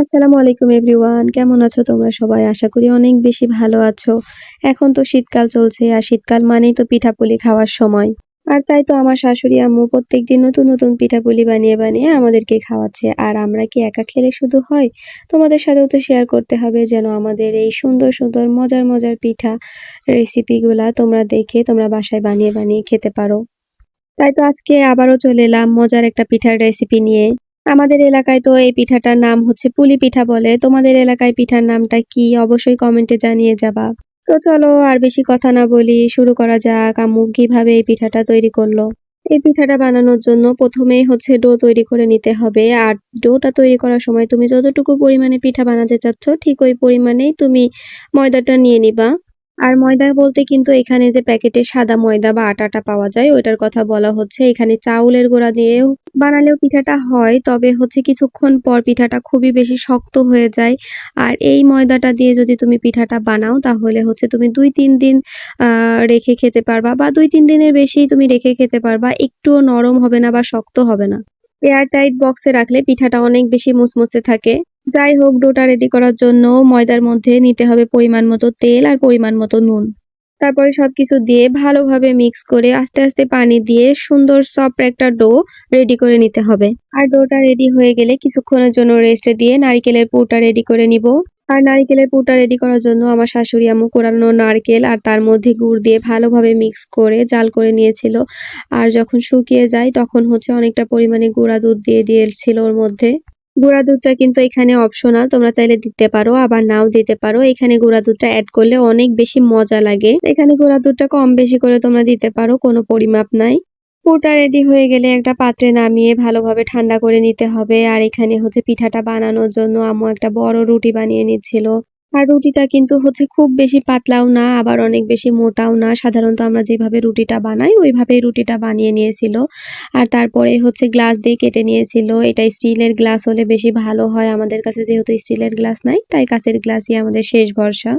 আসসালামু আলাইকুম এভরিওয়ান, কেমন আছো তোমরা সবাই? আশা করি অনেক বেশি ভালো আছো। এখন তো শীতকাল চলছে, আর শীতকাল মানেই তো পিঠাপুলি খাওয়ার সময়। আর তাই তো আমার শাশুড়ি আম্মু প্রত্যেকদিন নতুন নতুন পিঠাপুলি বানিয়ে বানিয়ে আমাদেরকে খাওয়াচ্ছে। আর আমরা কি একা খেলে শুধু হয়? তোমাদের সাথেও তো শেয়ার করতে হবে যেন আমাদের এই সুন্দর সুন্দর, মজার মজার পিঠা রেসিপিগুলা তোমরা দেখে তোমরা বাসায় বানিয়ে বানিয়ে খেতে পারো। তাই তো আজকে আবারও চলে এলাম মজার একটা পিঠার রেসিপি নিয়ে। আমাদের এলাকায় তো এই পিঠাটার নাম হচ্ছে পুলি পিঠা বলে। তোমাদের এলাকায় পিঠার নামটা কি? অবশ্যই কমেন্টে জানিয়ে যাবা। তো চলো আর বেশি কথা না বলি, শুরু করা যাক। আম্মু কীভাবে এই পিঠাটা তৈরি করল? এই পিঠাটা বানানোর জন্য প্রথমেই হচ্ছে ডো তৈরি করে নিতে হবে। আর ডোটা তৈরি করার সময় তুমি যতটুকু পরিমাণে পিঠা বানাতে চাচ্ছ, ঠিক ওই পরিমাণেই তুমি ময়দাটা নিয়ে নিবা। আর ময়দা বলতে কিন্তু এখানে যে প্যাকেটে সাদা ময়দা বা আটাটা পাওয়া যায়, ওইটার কথা বলা হচ্ছে। এখানে চাউলের গুঁড়া দিয়েও বানালেও পিঠাটা হয়, তবে হচ্ছে কিছুক্ষণ পর পিঠাটা খুবই বেশি শক্ত হয়ে যায়। আর এই ময়দাটা দিয়ে যদি তুমি পিঠাটা বানাও, তাহলে হচ্ছে তুমি দুই তিন দিন রেখে খেতে পারবা বা দুই তিন দিনের বেশি তুমি রেখে খেতে পারবা। একটুও নরম হবে না বা শক্ত হবে না। এয়ার টাইট বক্সে রাখলে পিঠাটা অনেক বেশি মুচমুচে থাকে। যাই হোক, ডোটা রেডি করার জন্য ময়দার মধ্যে নিতে হবে পরিমাণ মতো তেল আর পরিমাণ মতো নুন। তারপরে সবকিছু দিয়ে ভালোভাবে মিক্স করে আস্তে আস্তে পানি দিয়ে সুন্দর সফট একটা ডো রেডি করে নিতে হবে। আর ডোটা রেডি হয়ে গেলে কিছুক্ষণের জন্য রেস্টে দিয়ে নারিকেলের পুরটা রেডি করে নিব। আর নারিকেলের পুরটা রেডি করার জন্য আমার শাশুড়ি আম্মু কোরানো নারকেল আর তার মধ্যে গুড় দিয়ে ভালোভাবে মিক্স করে জাল করে নিয়েছিল। আর যখন শুকিয়ে যায়, তখন হচ্ছে অনেকটা পরিমাণে গুঁড়া দুধ দিয়ে দিয়েছিল ওর মধ্যে। গুঁড়া দুধটা কিন্তু এখানে অপশনাল তোমরা চাইলে দিতে পারো, আবার নাও দিতে পারো। এখানে গুঁড়া দুধটা অ্যাড করলে অনেক বেশি মজা লাগে। এখানে গুঁড়া দুধটা কম বেশি করে তোমরা দিতে পারো, কোনো পরিমাপ নাই। পুরটা রেডি হয়ে গেলে একটা পাত্রে নামিয়ে ভালোভাবে ঠান্ডা করে নিতে হবে। আর এখানে হচ্ছে পিঠাটা বানানোর জন্য আম্মু একটা বড় রুটি বানিয়ে নিচ্ছিল। আর রুটিটা কিন্তু হচ্ছে খুব বেশি পাতলাও না, আবার অনেক বেশি মোটাও না। সাধারণত আমরা যেভাবে রুটিটা বানাই, ওইভাবেই রুটিটা বানিয়ে নিয়েছিল। আর তারপরে হচ্ছে গ্লাস দিয়ে কেটে নিয়েছিল। এটা স্টিলের গ্লাস হলে বেশি ভালো হয়। আমাদের কাছে যেহেতু স্টিলের গ্লাস নাই, তাই কাঁচের গ্লাসই আমাদের শেষ ভরসা।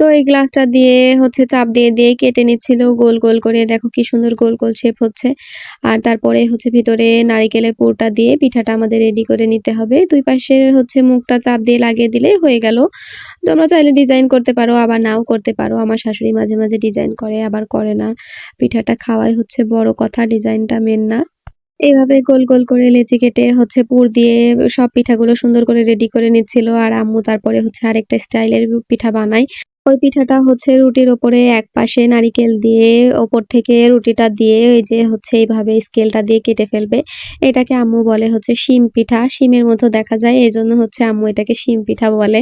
তো এই গ্লাসটা দিয়ে হচ্ছে চাপ দিয়ে দিয়ে কেটে নিচ্ছিল, গোল গোল করে। দেখো কি সুন্দর গোল গোল শেপ হচ্ছে। আর তারপরে হচ্ছে ভিতরে নারিকেলের পুরটা দিয়ে পিঠাটা আমাদের রেডি করে নিতে হবে। দুই পাশে হচ্ছে মুখটা চাপ দিয়ে লাগিয়ে দিলে হয়ে গেল। তোমরা চাইলে ডিজাইন করতে পারো, আবার নাও করতে পারো। আমার শাশুড়ি মাঝে মাঝে ডিজাইন করে, আবার করে না। পিঠাটা খাওয়াই হচ্ছে বড় কথা ডিজাইনটা মেন না। এইভাবে গোল গোল করে লেচি কেটে হচ্ছে পুর দিয়ে সব পিঠাগুলো সুন্দর করে রেডি করে নিচ্ছিল। আর আম্মু তারপরে হচ্ছে আরেকটা স্টাইলের পিঠা বানায়। ওই পিঠাটা হচ্ছে রুটির ওপরে এক পাশে নারিকেল দিয়ে, ওপর থেকে রুটিটা দিয়ে ওই যে হচ্ছে এইভাবে স্কেলটা দিয়ে কেটে ফেলবে। এটাকে আম্মু বলে হচ্ছে শিম পিঠা। শিমের মতো দেখা যায় এই জন্য হচ্ছে আম্মু এটাকে শিম পিঠা বলে।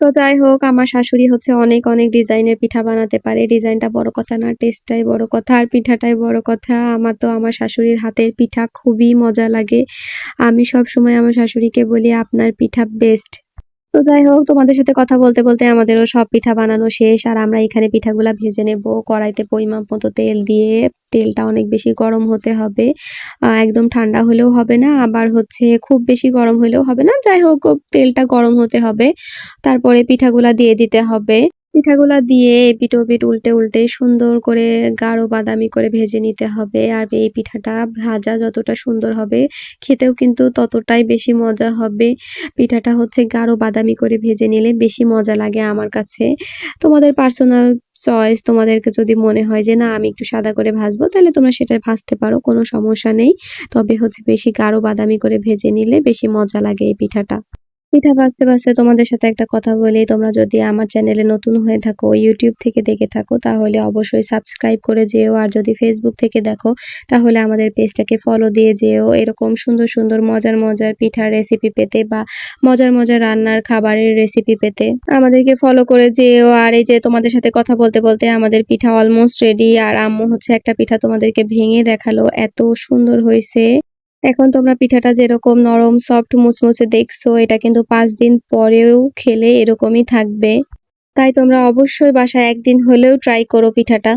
তো যাই হোক, আমার শাশুড়ি হচ্ছে অনেক অনেক ডিজাইনের পিঠা বানাতে পারে। ডিজাইনটা বড় কথা না, টেস্টটাই বড় কথা, আর পিঠাটাই বড় কথা। আমার তো আমার শাশুড়ির হাতের পিঠা খুবই মজা লাগে। আমি সব সময় আমার শাশুড়িকে বলি, আপনার পিঠা বেস্ট তো যাই হোক, তোমাদের সাথে কথা বলতে বলতে আমাদেরও সব পিঠা বানানো শেষ, আর আমরা এখানে পিঠাগুলা ভেজে নেব। কড়াইতে পরিমাপ মতো তেল দিয়ে তেলটা অনেক বেশি গরম হতে হবে। একদম ঠান্ডা হলেও হবে না, আবার হচ্ছে খুব বেশি গরম হলেও হবে না। যাই হোক, তেলটা গরম হতে হবে। তারপরে পিঠাগুলা দিয়ে দিতে হবে। পিঠাগুলা দিয়ে এপিট ওপিট উল্টে উল্টে সুন্দর করে গাঢ় বাদামি করে ভেজে নিতে হবে। আর এই পিঠাটা ভাজা যতটা সুন্দর হবে, খেতেও কিন্তু ততটাই বেশি মজা হবে। পিঠাটা হচ্ছে গাঢ় বাদামি করে ভেজে নিলে বেশি মজা লাগে আমার কাছে। তোমাদের পার্সোনাল চয়েস, তোমাদেরকে যদি মনে হয় যে, না, আমি একটু সাদা করে ভাজবো, তাহলে তোমরা সেটা ভাজতে পারো, কোনো সমস্যা নেই। তবে হচ্ছে বেশি গাঢ় বাদামি করে ভেজে নিলে বেশি মজা লাগে এই পিঠাটা। পিঠা ভাজতে ভাজতে তোমাদের সাথে একটা কথা বলি। তোমরা যদি আমার চ্যানেলে নতুন হয়ে থাকো, ইউটিউব থেকে দেখে থাকো, তাহলে অবশ্যই সাবস্ক্রাইব করে যেও। আর যদি ফেসবুক থেকে দেখো, তাহলে আমাদের পেজটাকে ফলো দিয়ে যেও। এরকম সুন্দর সুন্দর মজার মজার পিঠার রেসিপি পেতে বা মজার মজার রান্নার খাবারের রেসিপি পেতে আমাদেরকে ফলো করে যেও। আর এই যে তোমাদের সাথে কথা বলতে বলতে আমাদের পিঠা অলমোস্ট রেডি আর আম্মু হচ্ছে একটা পিঠা তোমাদেরকে ভেঙে দেখাল। এত সুন্দর হয়েছে। এখন তোমরা পিঠাটা যেরকম নরম সফট মুচমুচে দেখছ, এটা কিন্তু পাঁচ দিন পরেও খেলে এরকমই থাকবে। তাই তোমরা অবশ্যই বাসায় একদিন হলেও ট্রাই করো পিঠাটা।